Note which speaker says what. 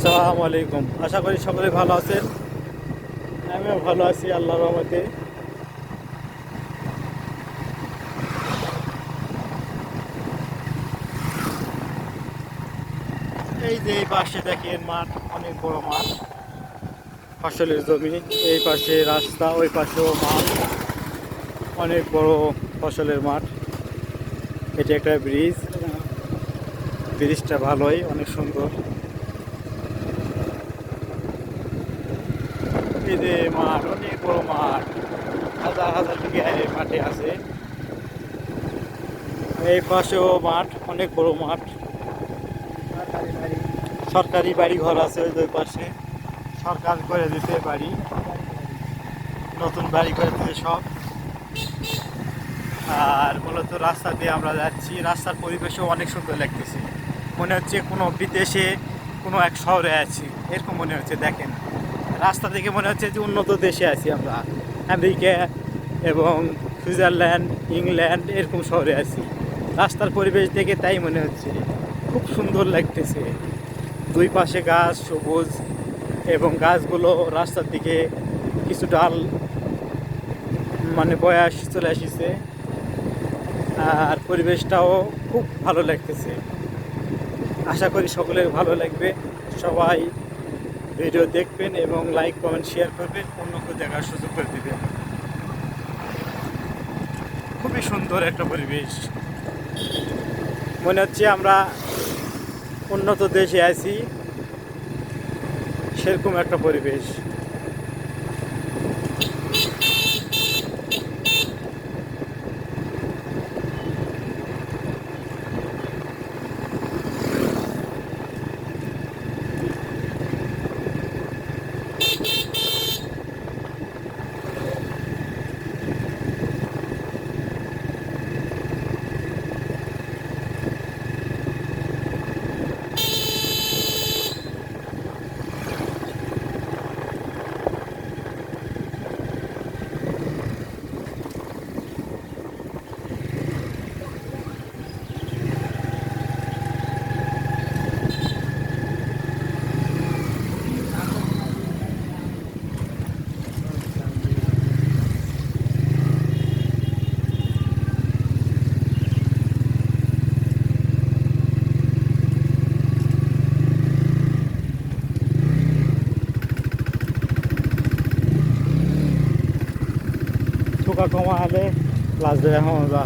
Speaker 1: আসসালামু আলাইকুম। আশা করি সকলে ভালো আছেন। আমিও ভালো আছি আল্লাহর রহমতে। এই যে এই পাশে দেখেন মাঠ, অনেক বড় মাঠ। ফসলের জমি, এই পাশে রাস্তা, ওই পাশেও মাঠ। অনেক বড় ফসলের মাঠ। এটি একটা ব্রিজ। ব্রিজটা ভালোই, অনেক সুন্দর। এই যে মাঠ, অনেক বড় মাঠ। হাজার হাজার বিঘা মাঠে আছে। এই পাশেও মাঠ, অনেক বড় মাঠ। সরকারি বাড়ি ঘর আছে ওই দুই পাশে। সরকার করে দিতে বাড়ি নতুন বাড়ি করে দিতে সব। আর মূলত রাস্তা দিয়ে আমরা যাচ্ছি। রাস্তার পরিবেশও অনেক সুন্দর লাগতেছে। মনে হচ্ছে কোনো বিদেশে কোনো এক শহরে আছি। এরকম মনে হচ্ছে, দেখেন। রাস্তা দেখে মনে হচ্ছে যে উন্নত দেশে আছি আমরা। আমেরিকা এবং সুইজারল্যান্ড, ইংল্যান্ড এরকম শহরে আছি। রাস্তার পরিবেশ দেখে তাই মনে হচ্ছে। খুব সুন্দর লাগতেছে। দুই পাশে গাছ সবুজ এবং গাছগুলো রাস্তার দিকে কিছু ডাল মানে বয়স চলে আসিছে। আর পরিবেশটাও খুব ভালো লাগতেছে। আশা করি সকলের ভালো লাগবে। সবাই ভিডিও দেখবেন এবং লাইক, কমেন্ট, শেয়ার করবেন। অন্যকে দেখার সুযোগ করে দেবেন। খুবই সুন্দর একটা পরিবেশ। মনে হচ্ছে আমরা উন্নত দেশে আছি। সেরকম একটা পরিবেশ। ঠোকা কমা হলে লাস্ট দেখা যা